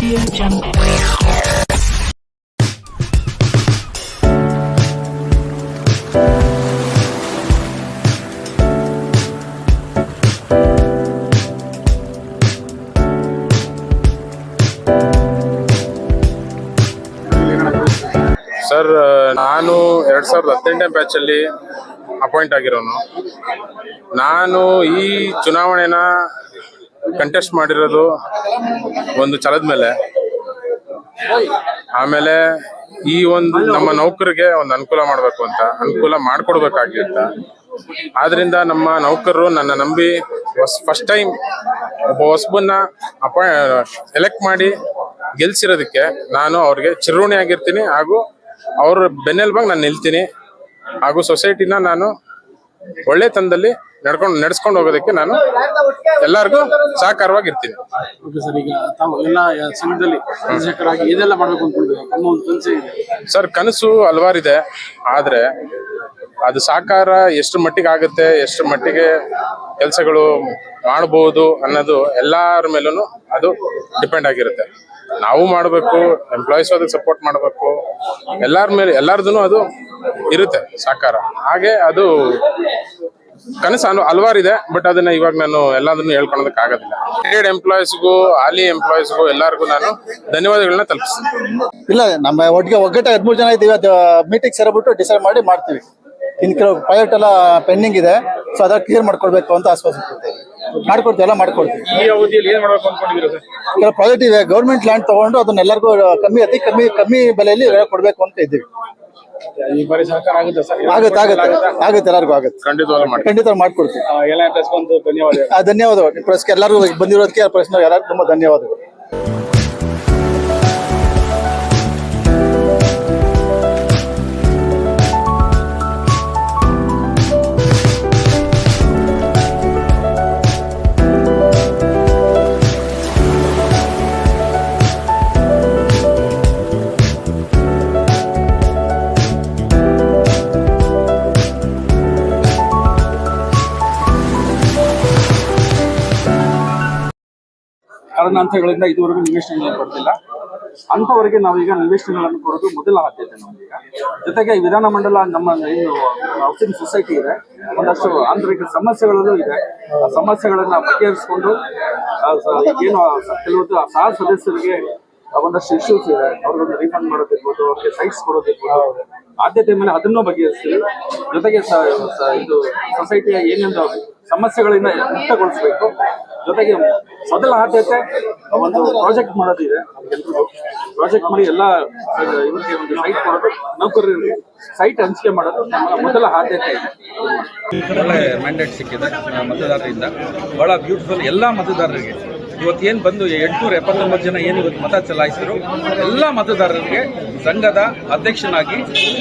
Jungle. Sir ನಾನು ಎರಡ್ ಸಾವಿರದ ಹದಿನೆಂಟನೇ ಬ್ಯಾಚ್ ಅಲ್ಲಿ ಅಪಾಯಿಂಟ್ ಆಗಿರೋನು ನಾನು ಈ ಚುನಾವಣೆನ ಕಂಟೆಸ್ಟ್ ಮಾಡಿರೋದು ಒಂದು ಛಲದ ಮೇಲೆ. ಆಮೇಲೆ ಈ ಒಂದು ನಮ್ಮ ನೌಕರಿಗೆ ಒಂದು ಅನುಕೂಲ ಮಾಡಬೇಕು ಅಂತ, ಅನುಕೂಲ ಮಾಡ್ಕೊಡ್ಬೇಕಾಗಿ ಅಂತ ಆದ್ರಿಂದ ನಮ್ಮ ನೌಕರರು ನನ್ನ ನಂಬಿ ಫಸ್ಟ್ ಟೈಮ್ ಒಬ್ಬ ಹೊಸಬನ್ನ ಅಪ ಎಲೆಕ್ಟ್ ಮಾಡಿ ಗೆಲ್ಸಿರೋದಕ್ಕೆ ನಾನು ಅವ್ರಿಗೆ ಚಿರುಣಿ ಆಗಿರ್ತೀನಿ ಹಾಗೂ ಅವ್ರ ಬೆನ್ನೆಲುಬಾಗಿ ನಾನು ನಿಲ್ತೀನಿ ಹಾಗೂ ಸೊಸೈಟಿನ ನಾನು ಒಳ್ಳೆ ತನದಲ್ಲಿ ನಡ್ಕೊಂಡು ನಡೆಸ್ಕೊಂಡು ಹೋಗೋದಕ್ಕೆ ನಾನು ಎಲ್ಲರಿಗೂ ಸಹಕಾರವಾಗಿರ್ತೀನಿ. ಓಕೆ ಸರ್ ಈಗ ತಾವು ಎಲ್ಲ ಸಂಘದಲ್ಲಿ ನಿರ್ದೇಶಕರಾಗಿ ಏನೆಲ್ಲ ಮಾಡ್ಬೇಕು ಅನ್ಕೊಂಡಿದ್ದೀರಾ ತಮ್ಮ ಒಂದು ಕನಸು ಇದೆ. ಸರ್ ಕನಸು ಹಲವಾರಿದೆ. ಆದರೆ ಅದು ಸಾಕಾರ ಎಷ್ಟು ಮಟ್ಟಿಗೆ ಆಗುತ್ತೆ ಎಷ್ಟು ಮಟ್ಟಿಗೆ ಕೆಲಸಗಳು ಮಾಡಬಹುದು ಅನ್ನೋದು ಎಲ್ಲರ ಮೇಲೂ ಅದು ಡಿಪೆಂಡ್ ಆಗಿರುತ್ತೆ. ನಾವು ಮಾಡಬೇಕು ಎಂಪ್ಲಾಯೀಸ್ ಅದಕ್ಕೆ ಸಪೋರ್ಟ್ ಮಾಡಬೇಕು ಎಲ್ಲರ ಮೇಲೆ ಎಲ್ಲರದು ಅದು ಇರುತ್ತೆ ಸಾಕಾರ. ಹಾಗೆ ಅದು ಕನಸು ಹಲವಾರು ಇದೆ ಬಟ್ ಅದನ್ನ ಇವಾಗ ನಾನು ಎಲ್ಲದನ್ನು ಹೇಳ್ಕೊಳೋದಕ್ಕೆ ಆಗೋದಿಲ್ಲ ರಿಟೈರ್ಡ್ ಎಂಪ್ಲಾಯೀಸ್ಗೂ ಹಾಲಿ ಎಂಪ್ಲಾಯೀಸ್ಗೂ ಎಲ್ಲರಿಗೂ ನಾನು ಧನ್ಯವಾದಗಳನ್ನ ತಲುಪಿಸ್ತೀನಿ. ಇಲ್ಲ ನಮ್ಮ ಒಟ್ಟಿಗೆ ಒಗ್ಗಟ್ಟ ಹದಿಮೂರು ಜನ ಇದ್ದೀವಿ. ಅದು ಮೀಟಿಂಗ್ ಸೇರಬಿಟ್ಟು ಡಿಸೈಡ್ ಮಾಡಿ ಮಾಡ್ತೀವಿ. ಇನ್ನು ಕೆಲವು ಪ್ರೈವೇಟ್ ಎಲ್ಲ ಪೆಂಡಿಂಗ್ ಇದೆ. ಸೊ ಅದಕ್ಕೆ ಕ್ಲಿಯರ್ ಮಾಡ್ಕೊಳ್ಬೇಕು ಅಂತ ಆಶ್ವಾಸ ಕೊಡ್ತೀವಿ ಮಾಡ್ಕೊಡ್ತೀವಿ ಎಲ್ಲ ಮಾಡ್ಕೊಡ್ತೀವಿ. ಈ ಅವಧಿಯಲ್ಲಿ ಏನ್ ಮಾಡ್ಬೇಕು ಅನ್ಕೊಂಡಿದ್ದೀರಾ ಸರ್? ಕೆಲವು ಪ್ರಾಜೆಕ್ಟ್ ಇದೆ ಗೌರ್ಮೆಂಟ್ ಲ್ಯಾಂಡ್ ತಗೊಂಡು ಅದನ್ನ ಎಲ್ಲರಿಗೂ ಕಮ್ಮಿ ಅತಿ ಕಮ್ಮಿ ಕಮ್ಮಿ ಬೆಲೆಯಲ್ಲಿ ಕೊಡಬೇಕು ಅಂತ ಇದ್ದೀವಿ. ಈ ಬಾರಿ ಸಹಕಾರ ಆಗುತ್ತೆ ಸರ್? ಆಗುತ್ತೆ ಆಗುತ್ತೆ. ಆಗುತ್ತೆ? ಎಲ್ಲರಿಗೂ ಆಗುತ್ತೆ. ಖಂಡಿತವಾಗ್ಲೂ ಮಾಡಿ ಖಂಡಿತ ಮಾಡ್ಕೊಡ್ತೀವಿ. ಆ, ಎಲ್ಲ ಬಂದು ಧನ್ಯವಾದ ಧನ್ಯವಾದಗಳು. ಪ್ರಶ್ನೆ ಎಲ್ಲರಿಗೂ ಬಂದಿರೋದಕ್ಕೆ ಪ್ರಶ್ನೆ ಎಲ್ಲರಿಗೂ ತುಂಬ ಧನ್ಯವಾದಗಳು. ಕಾರಣಾಂತರಗಳಿಂದ ಇದುವರೆಗೂ ನಿವೇಶನಗಳನ್ನು ಕೊಡ್ತಿಲ್ಲ. ಅಂಥವರಿಗೆ ನಾವೀಗ ನಿವೇಶನಗಳನ್ನು ಕೊಡೋದು ಮೊದಲ ಆದ್ಯತೆ ನಮಗೀಗ ಜೊತೆಗೆ ವಿಧಾನಮಂಡಲ ನಮ್ಮ ಏನು ಹೌಸಿಂಗ್ ಸೊಸೈಟಿ ಇದೆ. ಒಂದಷ್ಟು ಆಂತರಿಕ ಸಮಸ್ಯೆಗಳಲ್ಲೂ ಇದೆ. ಆ ಸಮಸ್ಯೆಗಳನ್ನ ಬಗೆಹರಿಸ್ಕೊಂಡು ಏನು ಕೆಲವೊಂದು ಸಹ ಸದಸ್ಯರಿಗೆ ಒಂದಷ್ಟು ಇಶ್ಯೂಸ್ ಇದೆ. ಅವ್ರಿಗೊಂದು ರೀಫಂಡ್ ಮಾಡೋದಿರ್ಬೋದು, ಅವ್ರಿಗೆ ಸೈಟ್ಸ್ ಕೊಡೋದಿರ್ಬೋದು. ಆದ್ಯತೆ ಮೇಲೆ ಅದನ್ನು ಬಗೆಹರಿಸ್ತೀವಿ ಜೊತೆಗೆ ಇದು ಸೊಸೈಟಿಯ ಏನೇನು ಸಮಸ್ಯೆಗಳಿಂದ ಮುಕ್ತಗೊಳಿಸಬೇಕು. ಜೊತೆಗೆ ಮೊದಲ ಆದ್ಯತೆ ಒಂದು ಪ್ರಾಜೆಕ್ಟ್ ಮಾಡೋದಿದೆ ಇದೆ. ಪ್ರಾಜೆಕ್ಟ್ ಮಾಡಿ ಎಲ್ಲ ಇವರಿಗೆ ಒಂದು ಸೈಟ್ ಕೊಡೋದು ನೌಕರರಿಗೆ ಸೈಟ್ ಹಂಚಿಕೆ ಮಾಡೋದು ನಮ್ಮ ಮೊದಲ ಆದ್ಯತೆ ಇದೆ. ಮ್ಯಾಂಡೇಟ್ ಸಿಕ್ಕಿದೆ ಮತದಾರರಿಂದ. ಬಹಳ ಬ್ಯೂಟಿಫುಲ್ ಎಲ್ಲ ಮತದಾರರಿಗೆ. ಇವತ್ತು ಏನು ಬಂದು ಎಂಟುನೂರ ಎಪ್ಪತ್ತೊಂಬತ್ತು ಜನ ಏನು ಇವತ್ತು ಮತ ಚಲಾಯಿಸಿದ್ರು? ಎಲ್ಲ ಮತದಾರರಿಗೆ ಸಂಘದ ಅಧ್ಯಕ್ಷನಾಗಿ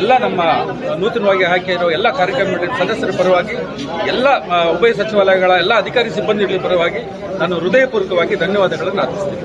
ಎಲ್ಲ ನಮ್ಮ ನೂತನವಾಗಿ ಹಾಕಿರೋ ಎಲ್ಲ ಕಾರ್ಯಕ್ರಮ ಸದಸ್ಯರ ಪರವಾಗಿ, ಎಲ್ಲ ಉಭಯ ಸಚಿವಾಲಯಗಳ ಎಲ್ಲ ಅಧಿಕಾರಿ ಸಿಬ್ಬಂದಿಗಳ ಪರವಾಗಿ ನಾನು ಹೃದಯಪೂರ್ವಕವಾಗಿ ಧನ್ಯವಾದಗಳನ್ನು ಅರ್ಪಿಸ್ತೀನಿ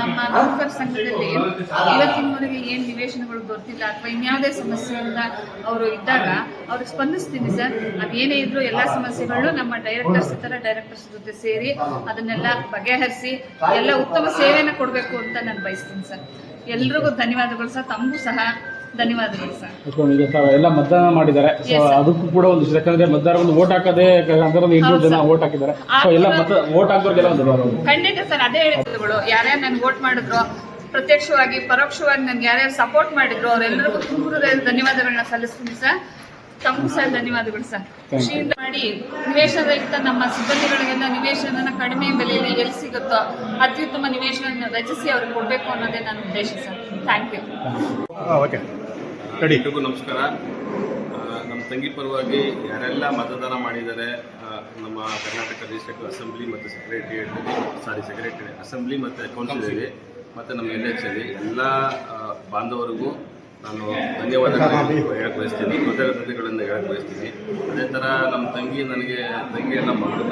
ನಮ್ಮ ನೌಕರ ಸಂಘದಲ್ಲಿ ಇವತ್ತಿನವರೆಗೆ ಏನ್ ನಿವೇಶನಗಳು ದೊರೆತಿಲ್ಲ ಅಥವಾ ಇನ್ಯಾವುದೇ ಸಮಸ್ಯೆಯಿಂದ ಅವರು ಇದ್ದಾಗ ಅವ್ರಿಗೆ ಸ್ಪಂದಿಸ್ತೀನಿ ಸರ್. ಅದೇನೇ ಇದ್ರು ಎಲ್ಲಾ ಸಮಸ್ಯೆಗಳು ನಮ್ಮ ಡೈರೆಕ್ಟರ್ಸ್ ಇತರ ಡೈರೆಕ್ಟರ್ಸ್ ಜೊತೆ ಸೇರಿ ಅದನ್ನೆಲ್ಲ ಬಗೆಹರಿಸಿ ಎಲ್ಲ ಉತ್ತಮ ಸೇವೆಯನ್ನ ಕೊಡಬೇಕು ಅಂತ ನಾನು ಬಯಸ್ತೀನಿ ಸರ್. ಎಲ್ರಿಗೂ ಧನ್ಯವಾದಗಳು ಸರ್. ತಮಗೂ ಸಹ ಧನ್ಯವಾದಗಳು ಸರ್. ಈಗ ತಾವು ಎಲ್ಲ ಮತದಾನ ಮಾಡಿದ್ದಾರೆ. ಸೊ ಅದಕ್ಕೂ ಕೂಡ ಒಂದು ಯಾಕಂದ್ರೆ ಮತದಾರ ಒಂದು ವೋಟ್ ಹಾಕದೆ ಅದರಲ್ಲಿ ಇನ್ನೂರು ಜನ. ವೋಟ್ ಹಾಕಿದ್ದಾರೆ. ಸೊ ಎಲ್ಲ ಮತ ವೋಟ್ ಹಾಕೋರ್ಗೆಲ್ಲ ಒಂದು. ಖಂಡಿತ ಸರ್ ಅದೇ ಹೇಳಿದ್ರು ಯಾರ್ಯಾರು ನನ್ಗೆ ವೋಟ್ ಮಾಡಿದ್ರು ಪ್ರತ್ಯಕ್ಷವಾಗಿ ಪರೋಕ್ಷವಾಗಿ ನನ್ಗೆ ಯಾರ್ಯಾರು ಸಪೋರ್ಟ್ ಮಾಡಿದ್ರು ಅವರೆಲ್ಲರಿಗೂ ತುಂಬ ಧನ್ಯವಾದಗಳನ್ನ ಸಲ್ಲಿಸ್ತೀನಿ ಸರ್ ತಮ್ಮ ಸರ್ ಧನ್ಯವಾದಗಳು ಸರ್ ಖುಷಿಯಿಂದ ಮಾಡಿ ನಿವೇಶನರಹಿತ ನಮ್ಮ ಸಿಬ್ಬಂದಿಗಳಿಗೆಲ್ಲ ನಿವೇಶನ ಕಡಿಮೆ ಬೆಲೆಯಲ್ಲಿ ಎಲ್ಲಿ ಸಿಗುತ್ತೋ ಅತ್ಯುತ್ತಮ ನಿವೇಶನ ರಚಿಸಿ ಅವ್ರಿಗೆ ಕೊಡಬೇಕು ಅನ್ನೋದೇ ನನ್ನ ಉದ್ದೇಶ ಸರ್ ಥ್ಯಾಂಕ್ ಯು ಓಕೆ ಎಲ್ರಿಗೂ ನಮಸ್ಕಾರ. ನಮ್ಮ ತಂಗಿ ಪರವಾಗಿ ಯಾರೆಲ್ಲ ಮತದಾನ ಮಾಡಿದ್ದಾರೆ ನಮ್ಮ ಕರ್ನಾಟಕ ಲೆಜಿಸ್ಲೇಟಿವ್ ಅಸೆಂಬ್ಲಿ ಮತ್ತು ಸೆಕ್ರೆಟರಿಯೇಟ್ ಸಾರಿ, ಸೆಕ್ರೆಟರಿ, ಅಸೆಂಬ್ಲಿ ಮತ್ತು ಕೌನ್ಸಿಲಲ್ಲಿ ಮತ್ತು ನಮ್ಮ ಎಲ್ ಎಚ್ ಅಲ್ಲಿ ಎಲ್ಲ ಬಾಂಧವರಿಗೂ ನಾನು ಧನ್ಯವಾದ ಹೇಳಕ್ಕೆ ಬಯಸ್ತೀನಿ, ಕೃತಜ್ಞತೆಗಳನ್ನು ಹೇಳಕ್ಕೆ ಬಯಸ್ತೀನಿ. ಅದೇ ಥರ ನಮ್ಮ ತಂಗಿ ನನಗೆ, ತಂಗಿಯನ್ನು ಮಗಳು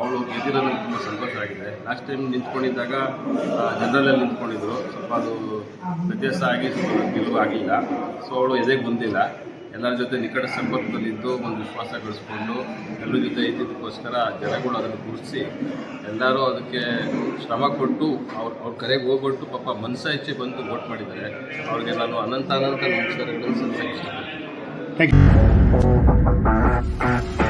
ಅವಳು ಗೆದ್ದಿರೋದು ತುಂಬ ಸಂತೋಷ ಆಗಿದೆ. ಲಾಸ್ಟ್ ಟೈಮ್ ನಿಂತ್ಕೊಂಡಿದ್ದಾಗ ಜನರಲಲ್ಲಿ ನಿಂತ್ಕೊಂಡಿದ್ರು. ಸ್ವಲ್ಪ ಅದು ವ್ಯತ್ಯಾಸ ಆಗಿ ಗೆಲುವು ಆಗಿಲ್ಲ. ಸೊ ಅವಳು ಎದೆಗೆ ಬಂದಿಲ್ಲ. ಎಲ್ಲರ ಜೊತೆ ನಿಕಟ ಸಂಪರ್ಕದಲ್ಲಿದ್ದು, ಒಂದು ವಿಶ್ವಾಸ ಗಳಿಸ್ಕೊಂಡು, ಎಲ್ಲರ ಜೊತೆ ಇದ್ದಿದ್ದಕ್ಕೋಸ್ಕರ ಜನಗಳು ಅದನ್ನು ಗುರುತಿಸಿ, ಎಲ್ಲರೂ ಅದಕ್ಕೆ ಶ್ರಮ ಕೊಟ್ಟು, ಅವ್ರು, ಅವ್ರ ಕರೆಗೆ ಹೋಗ್ಬಿಟ್ಟು ಪಾಪ ಮನಸ್ಸ ಹೆಚ್ಚಿ ಬಂದು ವೋಟ್ ಮಾಡಿದ್ದಾರೆ. ಅವ್ರಿಗೆ ನಾನು ಅನಂತ ಅನಂತ ನಮಸ್ಕಾರಗಳನ್ನು ಯು